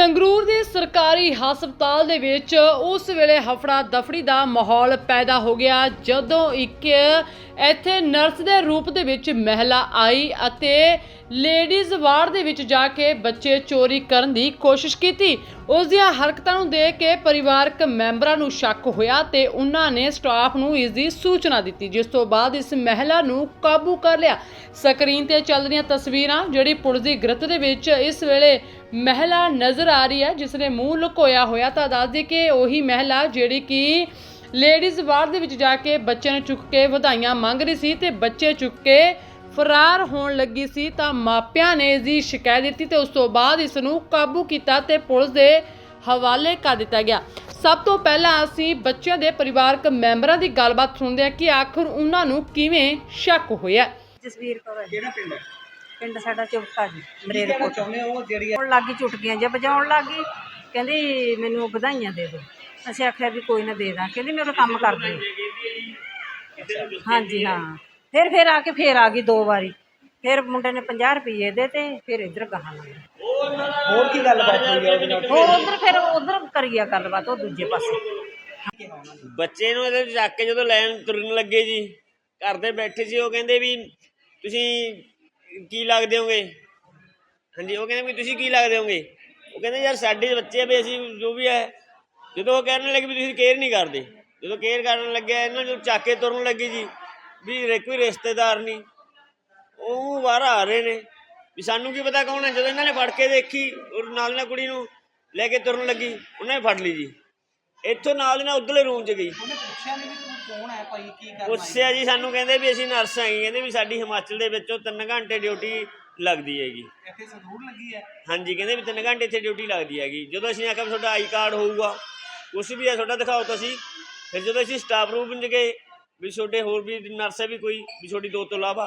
ਸੰਗਰੂਰ ਦੇ ਸਰਕਾਰੀ ਹਸਪਤਾਲ ਦੇ ਵਿੱਚ ਉਸ ਵੇਲੇ ਹਫੜਾ ਦਫੜੀ ਦਾ ਮਾਹੌਲ ਪੈਦਾ ਹੋ ਗਿਆ, ਜਦੋਂ ਇੱਕ ਇੱਥੇ ਨਰਸ ਦੇ ਰੂਪ ਦੇ ਵਿੱਚ ਮਹਿਲਾ ਆਈ ਅਤੇ ਲੇਡੀਜ਼ ਵਾਰਡ ਦੇ ਵਿੱਚ ਜਾ ਕੇ ਬੱਚੇ ਚੋਰੀ ਕਰਨ ਦੀ ਕੋਸ਼ਿਸ਼ ਕੀਤੀ। ਉਸ ਦੀਆਂ ਹਰਕਤਾਂ ਨੂੰ ਦੇਖ ਕੇ ਪਰਿਵਾਰਕ ਮੈਂਬਰਾਂ ਨੂੰ ਸ਼ੱਕ ਹੋਇਆ ਤੇ ਉਹਨਾਂ ਨੇ ਸਟਾਫ ਨੂੰ ਇਸ ਦੀ ਸੂਚਨਾ ਦਿੱਤੀ, ਜਿਸ ਤੋਂ ਬਾਅਦ ਇਸ ਮਹਿਲਾ ਨੂੰ ਕਾਬੂ ਕਰ ਲਿਆ। ਸਕਰੀਨ ਤੇ ਚੱਲ ਰਹੀਆਂ ਤਸਵੀਰਾਂ, ਜਿਹੜੀ ਪੁਲਿਸ ਦੀ ਗ੍ਰਿਫਤ ਦੇ ਵਿੱਚ ਇਸ ਵੇਲੇ ਮਹਿਲਾ ਨਜ਼ਰ ਆ ਰਹੀ ਹੈ ਜਿਸ ਨੇ ਮੂੰਹ ਲੁਕੋਇਆ ਹੋਇਆ, ਤਾਂ ਦੱਸ ਦਈਏ ਕਿ ਉਹੀ ਮਹਿਲਾ ਜਿਹੜੀ ਕਿ ਲੇਡੀਜ਼ ਵਾਰਡ ਦੇ ਵਿੱਚ ਜਾ ਕੇ ਬੱਚੇ ਨੂੰ ਚੁੱਕ ਕੇ ਵਧਾਈਆਂ ਮੰਗ ਰਹੀ ਸੀ ਤੇ ਬੱਚੇ ਚੁੱਕ ਕੇ ਫਰਾਰ ਹੋਣ ਲੱਗੀ ਸੀ ਤਾਂ ਮਾਪਿਆਂ ਨੇ ਇਸ ਦੀ ਸ਼ਿਕਾਇਤ ਦਿੱਤੀ ਤੇ ਉਸ ਤੋਂ ਬਾਅਦ ਇਸ ਨੂੰ ਕਾਬੂ ਕੀਤਾ ਤੇ ਪੁਲਿਸ ਦੇ ਹਵਾਲੇ ਕਰ ਦਿੱਤਾ ਗਿਆ। ਸਭ ਤੋਂ ਪਹਿਲਾਂ ਅਸੀਂ ਬੱਚਿਆਂ ਦੇ ਪਰਿਵਾਰਕ ਮੈਂਬਰਾਂ ਦੀ ਗੱਲਬਾਤ ਸੁਣਦੇ ਹਾਂ ਕਿ ਆਖਰ ਉਹਨਾਂ ਨੂੰ ਕਿਵੇਂ ਸ਼ੱਕ ਹੋਇਆ। ਜਸਵੀਰ ਕੌਰ ਹੈ। ਕਿਹੜਾ ਪਿੰਡ ਹੈ? ਪਿੰਡ ਸਾਡਾ ਜੀ ਕੀ ਕਹਿਣਾ ਚਾਹੁੰਦੇ ਹੋ? ਜਿਹੜੀ ਹੁਣ ਲੱਗੀ ਚੁਟਕੀਆਂ ਜੇ ਵਜਾਉਣ ਲੱਗੀ ਕਹਿੰਦੀ ਮੈਨੂੰ ਵਧਾਈਆਂ ਦੇ ਦਿਓ। ਅਸੀਂ ਆਖਿਆ ਵੀ ਕੋਈ ਨਾ ਦੇ ਦਾਂ। ਕਹਿੰਦੀ ਮੇਰੇ ਕੰਮ ਕਰ ਦੇ ਹਾਂਜੀ ਹਾਂ। ਫਿਰ ਫਿਰ ਆ ਕੇ ਫਿਰ ਆ ਗਈ ਦੋ ਵਾਰੀ। ਫਿਰ ਮੁੰਡੇ ਨੇ 50 ਰੁਪਏ ਦੇ ਤੇ ਫਿਰ ਇੱਧਰ ਗਾਹਾਂ ਲੱਗੀ ਹੋਰ ਕੀ ਗੱਲਬਾਤ ਹੋਈ ਹੈ ਉਹਦੇ ਨਾਲ? ਹੋਰ ਉਧਰ ਫਿਰ ਉਧਰ ਕਰੀਆ ਗੱਲਬਾਤ ਉਹ ਦੂਜੇ ਪਾਸੇ। ਬੱਚੇ ਨੂੰ ਇਹਦੇ ਚੱਕ ਕੇ ਜਦੋਂ ਲੈਣ ਤੁਰਨ ਲੱਗੇ ਜੀ ਘਰ ਦੇ ਬੈਠੇ ਸੀ ਉਹ ਕਹਿੰਦੇ ਵੀ ਤੁਸੀਂ ਕੀ ਲੱਗਦੇ ਹੋਗੇ? ਹਾਂਜੀ ਉਹ ਕਹਿੰਦੇ ਵੀ ਤੁਸੀਂ ਕੀ ਲੱਗਦੇ ਹੋਗੇ? ਉਹ ਕਹਿੰਦੇ ਯਾਰ ਸਾਡੇ ਬੱਚੇ ਆ ਵੀ ਅਸੀਂ ਜੋ ਵੀ ਹੈ ਜਦੋਂ ਉਹ ਕਹਿਣ ਲੱਗੇ ਵੀ ਤੁਸੀਂ ਕੇਅਰ ਨਹੀਂ ਕਰਦੇ। ਜਦੋਂ ਕੇਅਰ ਕਰਨ ਲੱਗਿਆ ਇਹਨਾਂ ਨੂੰ ਚੱਕ ਕੇ ਤੁਰਨ ਲੱਗੇ ਜੀ। ਵੀ ਰੇ- ਕੋਈ ਰਿਸ਼ਤੇਦਾਰ ਨਹੀਂ। ਉਹ ਬਾਹਰ ਆ ਰਹੇ ਨੇ। ਵੀ ਸਾਨੂੰ ਕੀ ਪਤਾ ਕੌਣ ਹੈ? ਜਦੋਂ ਇਹਨਾਂ ਨੇ ਫੜ ਕੇ ਦੇਖੀ ਔਰ ਨਾਲ ਨਾਲ ਕੁੜੀ ਨੂੰ ਲੈ ਕੇ ਤੁਰਨ ਲੱਗੀ ਉਹਨਾਂ ਨੇ ਫੜ ਲਈ ਜੀ। ਇੱਥੋਂ ਨਾਲ ਦੀ ਨਾਲ ਉਧਰਲੇ ਰੂਮ 'ਚ ਗਈ। ਉਹਨੇ ਪੁੱਛਿਆ ਨਹੀਂ ਵੀ ਤੂੰ ਕੌਣ ਹੈ ਭਾਈ? ਕੀ ਕਰਨਾ ਪੁੱਛਿਆ ਜੀ ਸਾਨੂੰ ਕਹਿੰਦੇ ਵੀ ਅਸੀਂ ਨਰਸ ਹੈਗੇ। ਕਹਿੰਦੇ ਵੀ ਸਾਡੀ ਹਿਮਾਚਲ ਦੇ ਵਿੱਚੋਂ 3 ਘੰਟੇ ਡਿਊਟੀ ਲੱਗਦੀ ਹੈਗੀ। ਇੱਥੇ ਸੰਦੂਰ ਲੱਗੀ ਹੈ? ਹਾਂਜੀ ਕਹਿੰਦੇ ਵੀ 3 ਘੰਟੇ ਇੱਥੇ ਡਿਊਟੀ ਲੱਗਦੀ ਹੈਗੀ। ਜਦੋਂ ਅਸੀਂ ਆਖਿਆ ਤੁਹਾਡਾ ਆਈ ਕਾਰਡ ਹੋਊਗਾ ਕੁਛ ਵੀ ਹੈ ਤੁਹਾਡਾ ਦਿਖਾਓ ਤੁਸੀਂ। ਫਿਰ ਜਦੋਂ ਅਸੀਂ ਸਟਾਫ ਰੂਮ 'ਚ ਗਏ ਵੀ ਤੁਹਾਡੇ ਹੋਰ ਵੀ ਨਰਸ ਹੈ ਵੀ ਕੋਈ ਵੀ ਤੁਹਾਡੀ ਦੋ ਤੋਂ ਇਲਾਵਾ।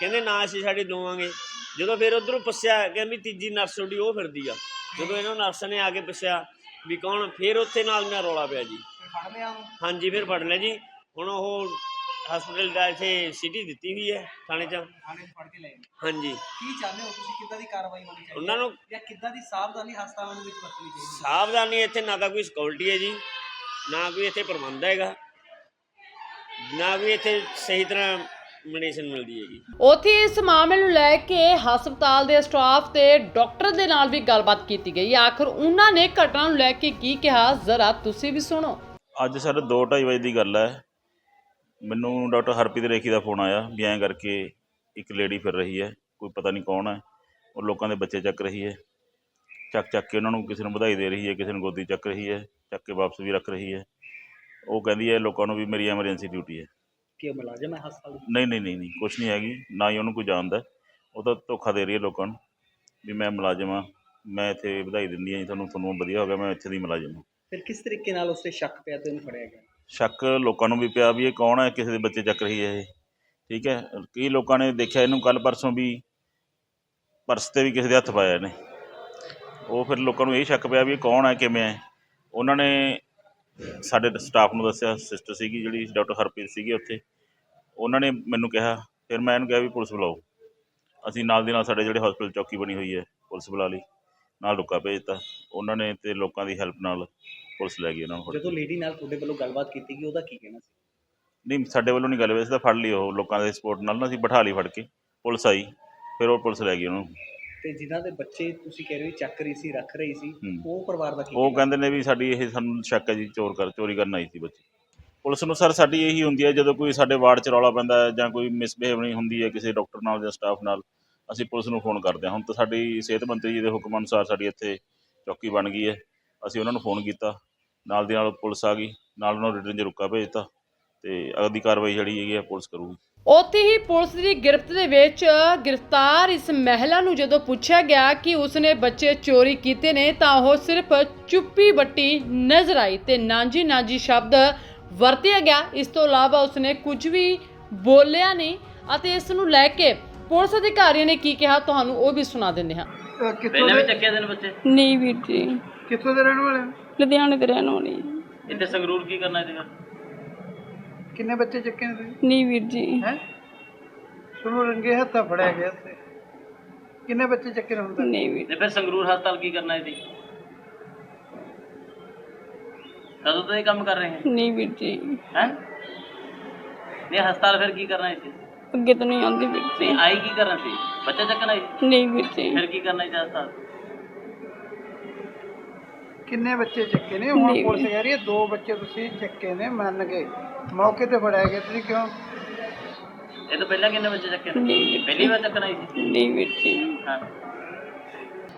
ਕਹਿੰਦੇ ਨਾ ਅਸੀਂ ਸਾਡੇ ਦੋਵਾਂਗੇ। ਜਦੋਂ ਫਿਰ ਉਧਰੋਂ ਪੁੱਛਿਆ ਕਹਿੰਦੇ ਵੀ ਤੀਜੀ ਨਰਸ ਤੁਹਾਡੀ ਉਹ ਫਿਰਦੀ ਆ। ਜਦੋਂ ਇਹਨਾਂ ਨਰਸ ਨੇ ਆ ਕੇ ਪੁੱਛਿਆ ਵੀ ਕੌਣ ਫਿਰ ਉੱਥੇ ਨਾਲ ਮੇਰਾ ਰੌਲਾ ਪਿਆ ਜੀ। ਫੜ ਲਿਆ ਹਾਂਜੀ ਫਿਰ ਫੜ ਲਿਆ ਜੀ। ਹੁਣ ਉਹ ਹਸਪੀਟਲ ਦਾ ਇੱਥੇ ਸਿਟੀ ਦਿੱਤੀ ਹੋਈ ਹੈ ਥਾਣੇ 'ਚ। ਥਾਣੇ 'ਚ ਫੜ ਕੇ ਲੈ ਗਏ। ਹਾਂਜੀ। ਕੀ ਚਾਹੁੰਦੇ ਹੋ ਤੁਸੀਂ? ਕਿੱਦਾਂ ਦੀ ਕਾਰਵਾਈ ਹੋਣੀ ਚਾਹੀਦੀ ਉਹਨਾਂ ਨੂੰ ਜਾਂ ਕਿੱਦਾਂ ਦੀ ਸਾਵਧਾਨੀ ਹਸਪਤਾਲਾਂ ਦੇ ਵਿੱਚ ਵਰਤਣੀ ਚਾਹੀਦੀ ਸਾਵਧਾਨੀ ਇੱਥੇ ਨਾ ਤਾਂ ਕੋਈ ਸਿਕਿਉਰਿਟੀ ਹੈ ਜੀ ਨਾ ਕੋਈ ਇੱਥੇ ਪ੍ਰਬੰਧ ਹੈਗਾ। ਨਾ ਕੋਈ ਇੱਥੇ ਸਹੀ ਤਰ੍ਹਾਂ ਮੈਡੀਸਨ ਮਿਲਦੀ ਹੈਗੀ। ਉੱਥੇ ਇਸ ਮਾਮਲੇ ਨੂੰ ਲੈ ਕੇ ਹਸਪਤਾਲ ਦੇ ਸਟਾਫ ਤੇ ਡਾਕਟਰ ਦੇ ਨਾਲ ਵੀ ਗੱਲਬਾਤ ਕੀਤੀ ਗਈ। ਆਖਰ ਉਹਨਾਂ ਨੇ ਘਟਨਾ ਨੂੰ ਲੈ ਕੇ ਕੀ ਕਿਹਾ? ਜ਼ਰਾ ਤੁਸੀਂ ਵੀ ਸੁਣੋ। ਅੱਜ ਸਰ 2:30 ਵਜੇ ਦੀ ਗੱਲ ਹੈ। ਮੈਨੂੰ ਡਾਕਟਰ ਹਰਪ੍ਰੀਤ ਰੇਖੀ ਦਾ ਫੋਨ ਆਇਆ ਵੀ ਐਂ ਕਰਕੇ ਇੱਕ ਲੇਡੀ ਫਿਰ ਰਹੀ ਹੈ। ਕੋਈ ਪਤਾ ਨਹੀਂ ਕੌਣ ਹੈ। ਉਹ ਲੋਕਾਂ ਦੇ ਬੱਚੇ ਚੱਕ ਰਹੀ ਹੈ। ਚੱਕ ਚੱਕ ਕੇ ਉਹਨਾਂ ਨੂੰ ਕਿਸੇ ਨੂੰ ਵਧਾਈ ਦੇ ਰਹੀ ਹੈ ਕਿਸੇ ਨੂੰ ਗੋਦੀ ਚੱਕ ਰਹੀ ਹੈ ਚੱਕ ਕੇ ਵਾਪਸ ਵੀ ਰੱਖ ਰਹੀ ਹੈ। ਉਹ ਕਹਿੰਦੀ ਹੈ ਲੋਕਾਂ ਨੂੰ ਵੀ ਮੇਰੀ ਐਮਰਜੈਂਸੀ ਡਿਊਟੀ ਹੈ। ਕਿ ਮੁਲਾਜ਼ਮ ਹੈ ਹਸਪਤਾਲ ਨਹੀਂ ਨਹੀਂ ਨਹੀਂ ਨਹੀਂ ਕੁਛ ਨਹੀਂ ਹੈਗੀ ਨਾ ਹੀ ਉਹਨੂੰ ਕੋਈ ਜਾਣਦਾ। ਉਹ ਤਾਂ ਧੋਖਾ ਦੇ ਰਹੀ ਹੈ ਲੋਕਾਂ ਨੂੰ ਵੀ ਮੈਂ ਮੁਲਾਜ਼ਮ ਹਾਂ ਮੈਂ ਇੱਥੇ ਵਧਾਈ ਦਿੰਦੀ ਹਾਂ ਜੀ ਤੁਹਾਨੂੰ ਤੁਹਾਨੂੰ ਵਧੀਆ ਹੋ ਗਿਆ ਮੈਂ ਇੱਥੇ ਦੀ ਮੁਲਾਜ਼ਮ ਹਾਂ। ਫਿਰ ਕਿਸ ਤਰੀਕੇ ਨਾਲ ਉਸਤੇ ਸ਼ੱਕ ਪਿਆ ਤੇ ਉਹਨੂੰ ਫੜਿਆ ਗਿਆ? ਸ਼ੱਕ ਲੋਕਾਂ ਨੂੰ ਵੀ ਪਿਆ ਵੀ ਇਹ ਕੌਣ ਹੈ ਕਿਸੇ ਦੇ ਬੱਚੇ ਚੱਕ ਰਹੀ ਹੈ ਇਹ। ਠੀਕ ਹੈ ਕਈ ਲੋਕਾਂ ਨੇ ਦੇਖਿਆ ਇਹਨੂੰ ਕੱਲ ਪਰਸੋਂ ਵੀ ਪਰਸ ਤੇ ਵੀ ਕਿਸੇ ਦੇ ਹੱਥ ਪਾਇਆ ਇਹਨੇ। ਉਹ ਫਿਰ ਲੋਕਾਂ ਨੂੰ ਇਹ ਸ਼ੱਕ ਪਿਆ ਵੀ ਇਹ ਕੌਣ ਹੈ ਕਿਵੇਂ ਹੈ। ਉਹਨਾਂ ਨੇ ਸਾਡੇ ਸਟਾਫ ਨੂੰ ਦੱਸਿਆ ਸਿਸਟਰ ਸੀਗੀ ਜਿਹੜੀ ਡਾਕਟਰ ਹਰਪ੍ਰੀਤ ਸੀਗੀ ਉੱਥੇ। ਉਹਨਾਂ ਨੇ ਮੈਨੂੰ ਕਿਹਾ ਫਿਰ ਮੈਂ ਇਹਨੂੰ ਕਿਹਾ ਵੀ ਪੁਲਿਸ ਬੁਲਾਓ। ਅਸੀਂ ਨਾਲ ਦੀ ਨਾਲ ਸਾਡੇ ਜਿਹੜੇ ਹਸਪੀਟਲ ਚੌਕੀ ਬਣੀ ਹੋਈ ਹੈ ਪੁਲਿਸ ਬੁਲਾ ਲਈ ਨਾਲ ਰੁਕਾ ਭੇਜਤਾ ਉਹਨਾਂ ਨੇ ਤੇ ਲੋਕਾਂ ਦੀ ਹੈਲਪ ਨਾਲ ਪੁਲਿਸ ਲੈ ਗਈ ਉਹਨਾਂ ਨੂੰ। ਜਦੋਂ ਲੇਡੀ ਨਾਲ ਤੁਹਾਡੇ ਵੱਲੋਂ ਗੱਲਬਾਤ ਕੀਤੀ ਗਈ ਉਹਦਾ ਕੀ ਕਹਿਣਾ ਸੀ? ਨਹੀਂ ਸਾਡੇ ਵੱਲੋਂ ਨਹੀਂ ਗੱਲ ਹੋਈ ਅਸੀਂ ਤਾਂ ਫੜ ਲਈ ਉਹ ਲੋਕਾਂ ਦੇ ਸਪੋਰਟ ਨਾਲ ਨਾ ਅਸੀਂ ਬਿਠਾ ਲਈ ਫੜ ਕੇ। ਪੁਲਿਸ ਆਈ ਫਿਰ ਉਹ ਪੁਲਿਸ ਲੈ ਗਈ ਉਹਨੂੰ ਤੇ ਜਿਨ੍ਹਾਂ ਦੇ ਬੱਚੇ ਤੁਸੀਂ ਕਹਿ ਰਹੇ ਹੋ ਚੱਕ ਰਹੀ ਸੀ ਰੱਖ ਰਹੀ ਸੀ ਹੂੰ। ਉਹ ਪਰਿਵਾਰ ਦਾ ਕੀ ਉਹ? ਕਹਿੰਦੇ ਨੇ ਵੀ ਸਾਡੀ ਇਹ ਸਾਨੂੰ ਸ਼ੱਕ ਹੈ ਜੀ ਚੋਰ ਕਰ ਚੋਰੀ ਕਰਨ ਆਈ ਸੀ ਬੱਚੇ। ਪੁਲਿਸ ਨੂੰ ਸਰ ਸਾਡੀ ਇਹੀ ਹੁੰਦੀ ਹੈ ਜਦੋਂ ਕੋਈ ਸਾਡੇ ਵਾਰਡ 'ਚ ਰੌਲਾ ਪੈਂਦਾ ਹੈ ਜਾਂ ਕੋਈ ਮਿਸਬਿਹੇਵ ਨਹੀਂ ਹੁੰਦੀ ਹੈ ਕਿਸੇ ਡਾਕਟਰ ਨਾਲ ਜਾਂ ਸਟਾਫ ਨਾਲ ਅਸੀਂ ਪੁਲਿਸ ਨੂੰ ਫੋਨ ਕਰਦੇ ਹਾਂ। ਹੁਣ ਤਾਂ ਸਾਡੀ ਸਿਹਤ ਮੰਤਰੀ ਜੀ ਦੇ ਹੁਕਮ ਅਨੁਸਾਰ ਸਾਡੀ ਇੱਥੇ ਚੌਕੀ ਬਣ ਗਈ ਹੈ। ਅਸੀਂ ਉਹਨਾਂ ਨੂੰ ਫੋਨ ਕੀਤਾ। ਨਾਲ ਦੀ ਨਾਲ ਪੁਲਿਸ ਆ ਗਈ। ਨਾਲ ਉਹਨਾਂ ਨੂੰ ਰਿਟਰਨ 'ਚ ਰੁਕਾ ਭੇਜਤਾ ਤੇ ਅਗਲੀ ਕਾਰਵਾਈ ਜਿਹੜੀ ਹੈਗੀ ਹੈ ਪੁਲਿਸ ਕਰੂਗੀ। ਉੱਥੇ ਹੀ ਪੁਲਿਸ ਦੀ ਗ੍ਰਿਫਤ ਦੇ ਵਿੱਚ ਗ੍ਰਿਫਤਾਰ ਇਸ ਮਹਿਲਾ ਨੂੰ ਜਦੋਂ ਪੁੱਛਿਆ ਗਿਆ ਕਿ ਉਸਨੇ ਬੱਚੇ ਚੋਰੀ ਕੀਤੇ ਨੇ ਤਾਂ ਉਹ ਸਿਰਫ ਚੁੱਪੀ ਬੱਟੀ ਨਜ਼ਰ ਆਈ ਤੇ ਨਾਂਜੀ ਨਾਂਜੀ ਸ਼ਬਦ ਵਰਤਿਆ ਗਿਆ। ਇਸ ਤੋਂ ਇਲਾਵਾ ਉਸਨੇ ਕੁਝ ਵੀ ਬੋਲਿਆ ਨਹੀਂ ਅਤੇ ਇਸ ਨੂੰ ਲੈ ਕੇ ਪੁਲਿਸ ਅਧਿਕਾਰੀਆਂ ਨੇ ਕੀ ਕਿਹਾ ਤੁਹਾਨੂੰ ਉਹ ਵੀ ਸੁਣਾ ਦਿੰਦੇ ਹਾਂ। ਪਹਿਲਾਂ ਵੀ ਚੱਕਿਆ ਦਿਨ ਬੱਚੇ? ਨਹੀਂ ਵੀਰ ਜੀ। ਕਿੱਥੋਂ ਦੇ ਰਹਿਣ ਵਾਲੇ ਹੋ? ਲੁਧਿਆਣੇ ਦੇ ਰਹਿਣ ਵਾਲੀ। ਇੱਥੇ ਸੰਗਰੂਰ ਕੀ ਕਰਨਾ ਇਹਦੇ ਕਿੰਨੇ ਬੱਚੇ ਚੱਕੇ ਨੇ ਤੁਸੀਂ? ਨਹੀਂ ਵੀਰ ਜੀ। ਹੈ? ਤੁਹਾਨੂੰ ਰੰਗੇ ਹੱਥਾਂ ਫੜਿਆ ਗਿਆ ਤੇ ਕਿੰਨੇ ਬੱਚੇ ਚੱਕੇ ਨੇ ਹੁਣ ਨਹੀਂ ਵੀਰ। ਤੇ ਫਿਰ ਸੰਗਰੂਰ ਹਸਪਤਾਲ ਕੀ ਕਰਨਾ ਇਹਦੀ ਕਦੋਂ ਤੋਂ ਇਹ ਕੰਮ ਕਰ ਰਹੇ ਹੈ? ਨਹੀਂ ਵੀਰ ਜੀ। ਹੈ? ਨਹੀਂ ਹਸਪਤਾਲ ਫਿਰ ਕੀ ਕਰਨਾ ਇੱਥੇ? ਅੱਗੇ ਤੋਂ ਨਹੀਂ ਆਉਂਦੀ ਵੀਰ ਜੀ। ਆਈ ਕੀ ਕਰਨਾ ਸੀ? ਬੱਚਾ ਚੱਕਣਾ ਸੀ ਨਹੀਂ ਵੀਰ ਜੀ। ਫਿਰ ਕੀ ਕਰਨਾ ਸੀ ਹਸਪਤਾਲ? ਕਿੰਨੇ ਬੱਚੇ ਚੱਕੇ ਨੇ? ਹੁਣ ਨਹੀਂ। ਪੁਲਿਸ ਕਹਿ ਰਹੀ ਹੈ ਦੋ ਬੱਚੇ ਤੁਸੀਂ ਚੱਕੇ ਨੇ ਮੰਨ ਗਏ ਮੌਕੇ ਤੇ ਫੜਿਆ ਗਿਆ ਤੁਸੀਂ ਕਿਉਂ? ਇਹ ਤੋਂ ਪਹਿਲਾਂ ਕਿੰਨੇ ਬੱਚੇ ਚੱਕੇ ਨੇ? ਨਹੀਂ। ਪਹਿਲੀ ਵਾਰ ਚੱਕਣਾ ਸੀ ਨਹੀਂ ਵੀਰ ਜੀ। ਹਾਂ।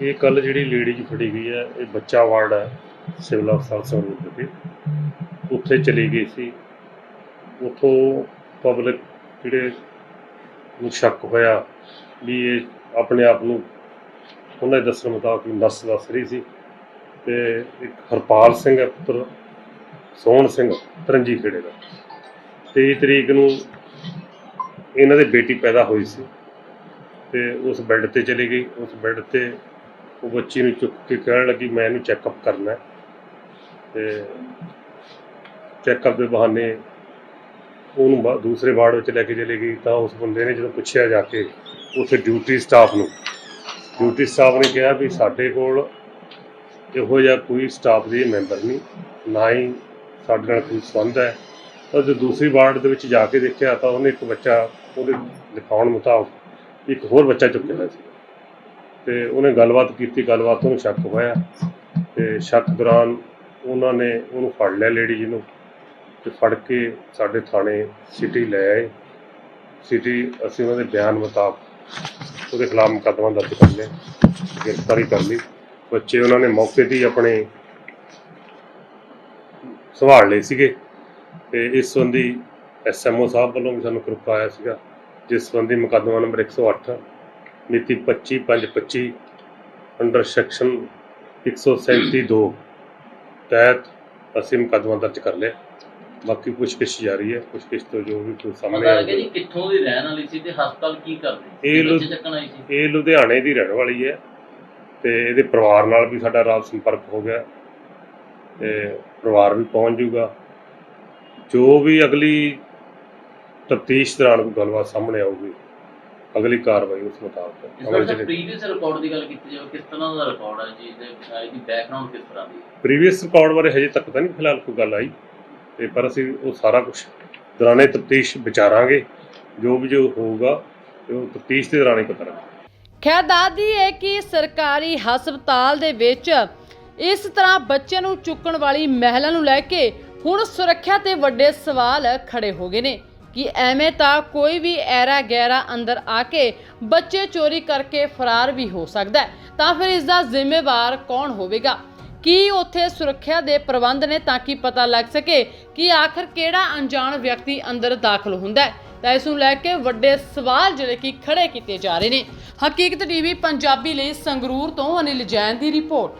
ਇਹ ਕੱਲ ਜਿਹੜੀ ਲੇਡੀ ਫੜੀ ਗਈ ਹੈ ਇਹ ਬੱਚਾ ਵਾਰਡ ਹੈ ਸਿਵਲ ਹਸਪਤਾਲ ਸੰਗਰੂਰ ਵਿਖੇ ਉੱਥੇ ਚਲੀ ਗਈ ਸੀ। ਉਥੋਂ ਪਬਲਿਕ ਜਿਹੜੇ ਨੂੰ ਸ਼ੱਕ ਹੋਇਆ ਵੀ ਇਹ ਆਪਣੇ ਆਪ ਨੂੰ ਉਹਨਾਂ ਦੇ ਦੱਸਣ ਮੁਤਾਬਕ ਨਰਸ ਦੱਸ ਰਹੀ ਸੀ। ਤੇ ਇੱਕ ਹਰਪਾਲ ਸਿੰਘ ਹੈ ਪੁੱਤਰ, ਸੋਹਣ ਸਿੰਘ ਤਰੰਜੀ ਖੇੜੇ ਦਾ। 23 ਤਰੀਕ ਨੂੰ ਇਹਨਾਂ ਦੇ ਬੇਟੀ ਪੈਦਾ ਹੋਈ ਸੀ ਤੇ ਉਸ ਬੈੱਡ ਤੇ ਚਲੀ ਗਈ। ਉਸ ਬੈੱਡ ਤੇ ਉਹ ਬੱਚੀ ਨੂੰ ਚੁੱਕ ਕੇ ਕਹਿਣ ਲੱਗੀ, ਮੈਂ ਇਹਨੂੰ ਚੈੱਕਅਪ ਕਰਨਾ ਹੈ। ਤੇ ਚੈੱਕਅਪ ਦੇ ਬਹਾਨੇ ਉਹਨੂੰ ਦੂਸਰੇ ਵਾਰਡ ਵਿੱਚ ਲੈ ਕੇ ਚਲੇ ਗਈ। ਤਾਂ ਉਸ ਬੰਦੇ ਨੇ ਜਦੋਂ ਪੁੱਛਿਆ ਜਾ ਕੇ, ਉੱਥੇ ਡਿਊਟੀ ਸਟਾਫ ਨੂੰ, ਡਿਊਟੀ ਸਟਾਫ ਨੇ ਕਿਹਾ ਵੀ ਸਾਡੇ ਕੋਲ ਇਹੋ ਜਿਹਾ ਕੋਈ ਸਟਾਫ ਦੇ ਮੈਂਬਰ ਨਹੀਂ, ਨਾ ਹੀ ਸਾਡੇ ਨਾਲ ਕੋਈ ਸੰਬੰਧ ਹੈ। ਤਾਂ ਜਦੋਂ ਦੂਸਰੀ ਵਾਰਡ ਦੇ ਵਿੱਚ ਜਾ ਕੇ ਦੇਖਿਆ ਤਾਂ ਉਹਨੇ ਇੱਕ ਬੱਚਾ ਉਹਦੇ ਦਿਖਾਉਣ ਮੁਤਾਬਕ ਇੱਕ ਹੋਰ ਬੱਚਾ ਚੁੱਕਿਆ ਹੋਇਆ ਸੀ। ਤੇ ਉਹਨੇ ਗੱਲਬਾਤ ਕੀਤੀ, ਗੱਲਬਾਤ ਤੋਂ ਉਹਨੂੰ ਸ਼ੱਕ ਹੋਇਆ ਤੇ ਸ਼ੱਕ ਦੌਰਾਨ ਉਹਨਾਂ ਨੇ ਉਹਨੂੰ ਫੜ ਲਿਆ ਲੇਡੀ ਜੀ ਨੂੰ ਤੇ ਫੜ ਕੇ ਸਾਡੇ ਥਾਣੇ ਸਿਟੀ ਲੈ ਆਏ। ਸਿਟੀ ਅਸੀਂ ਉਹਨਾਂ ਦੇ ਬਿਆਨ ਮੁਤਾਬਕ ਉਹਦੇ ਖਿਲਾਫ ਮੁਕੱਦਮਾ ਦਰਜ ਕਰ ਲਿਆ, ਗ੍ਰਿਫਤਾਰੀ ਕਰ ਲਈ। ਬੱਚੇ ਉਹਨਾਂ ਨੇ ਮੌਕੇ ਤੇ ਹੀ ਆਪਣੇ ਸੰਭਾਲ ਲਏ ਸੀਗੇ ਤੇ ਇਸ ਸੰਬੰਧੀ ਐਸਐਮਓ ਸਾਹਿਬ ਵੱਲੋਂ ਵੀ ਸਾਨੂੰ ਕਿਰਪਾ ਆਇਆ ਸੀਗਾ ਜਿਸ ਸੰਬੰਧੀ ਮੁਕੱਦਮਾ ਨੰਬਰ 108 ਮਿਤੀ 25/5/25 ਅੰਡਰ ਸੈਕਸ਼ਨ 137(2) ਤਹਿਤ ਅਸੀਂ ਮੁਕੱਦਮਾ ਦਰਜ ਕਰ ਲਿਆ। ਬਾਕੀ ਪੁੱਛਗਿੱਛ ਜਾਰੀ ਹੈ ਪੁੱਛਗਿੱਛ ਤੋਂ ਜੋ ਵੀ ਕੋਈ ਸਾਹਮਣੇ ਪਤਾ ਲੱਗਿਆ ਜੀ ਕਿੱਥੋਂ ਦੀ ਰਹਿਣ ਵਾਲੀ ਸੀ ਤੇ ਹਸਪਤਾਲ ਕੀ ਕਰਦੇ ਇਹ ਲੁ- ਬੱਚੇ ਚੱਕਣ ਆਈ ਸੀ? ਇਹ ਲੁਧਿਆਣੇ ਦੀ ਰਹਿਣ ਵਾਲੀ ਹੈ। ਤੇ ਇਹਦੇ ਪਰਿਵਾਰ ਨਾਲ ਵੀ ਸਾਡਾ ਰਾਤ ਸੰਪਰਕ ਹੋ ਗਿਆ ਤੇ ਪਰਿਵਾਰ ਵੀ ਪਹੁੰਚ ਜਾਊਗਾ। ਜੋ ਵੀ ਅਗਲੀ ਤਫਤੀਸ਼ ਦੌਰਾਨ ਕੋਈ ਗੱਲਬਾਤ ਸਾਹਮਣੇ ਆਊਗੀ ਅਗਲੀ ਕਾਰਵਾਈ ਉਸ ਮੁਤਾਬਕ ਅਮਲ ਪ੍ਰੀਵੀਅਸ ਰਿਕਾਰਡ ਦੀ ਗੱਲ ਕੀਤੀ ਜਾਵੇ ਕਿਸ ਤਰ੍ਹਾਂ ਦਾ ਰਿਕਾਰਡ ਹੈ ਜੀ? ਤੇ ਇਹਦੀ ਬੈਕਗ੍ਰਾਉਂਡ ਕਿਸ ਤਰ੍ਹਾਂ ਦੀ ਹੈ? ਪ੍ਰੀਵੀਅਸ ਰਿਕਾਰਡ ਬਾਰੇ ਹਜੇ ਤੱਕ ਤਾਂ ਨਹੀਂ ਫਿਲਹਾਲ ਕੋਈ ਗੱਲ ਆਈ ਤੇ ਪਰ ਅਸੀਂ ਉਹ ਸਾਰਾ ਕੁਝ ਦੌਰਾਨੇ ਤਫਤੀਸ਼ ਵਿਚਾਰਾਂਗੇ। ਜੋ ਵੀ ਜੋ ਹੋਊਗਾ ਉਹ ਤਫਤੀਸ਼ ਦੇ ਦੌਰਾਨ ਹੀ ਪਤਾ ਲੱਗੇਗਾ ਖੈਰ ਦਾਦੀ ਹੈ ਕਿ ਸਰਕਾਰੀ ਹਸਪਤਾਲ ਦੇ ਵਿੱਚ ਇਸ ਤਰ੍ਹਾਂ ਬੱਚੇ ਨੂੰ ਚੁੱਕਣ ਵਾਲੀ ਮਹਿਲਾ ਨੂੰ ਲੈ ਕੇ ਹੁਣ ਸੁਰੱਖਿਆ ਤੇ ਵੱਡੇ ਸਵਾਲ ਖੜੇ ਹੋ ਗਏ ਨੇ ਕਿ ਐਵੇਂ ਤਾਂ ਕੋਈ ਵੀ ਐਰਾ ਗੈਰਾ ਅੰਦਰ ਆ ਕੇ ਬੱਚੇ ਚੋਰੀ ਕਰਕੇ ਫਰਾਰ ਵੀ ਹੋ ਸਕਦਾ ਤਾਂ ਫਿਰ ਇਸ ਦਾ ਜ਼ਿੰਮੇਵਾਰ ਕੌਣ ਹੋਵੇਗਾ? ਕੀ ਉੱਥੇ ਸੁਰੱਖਿਆ ਦੇ ਪ੍ਰਬੰਧ ਨੇ ਤਾਂ ਕਿ ਪਤਾ ਲੱਗ ਸਕੇ ਕਿ ਆਖਰ ਕਿਹੜਾ ਅਣਜਾਣ ਵਿਅਕਤੀ ਅੰਦਰ ਦਾਖਲ ਹੁੰਦਾ ਹੈ? ਤਾਂ ਇਸ ਨੂੰ ਲੈ ਕੇ ਵੱਡੇ ਸਵਾਲ ਜਿਹੜੇ ਕਿ ਖੜੇ ਕੀਤੇ ਜਾ ਰਹੇ ਨੇ। ਹਕੀਕਤ ਟੀਵੀ ਪੰਜਾਬੀ ਲਈ ਸੰਗਰੂਰ ਤੋਂ ਅਨਿਲ ਜੈਨ ਦੀ ਰਿਪੋਰਟ।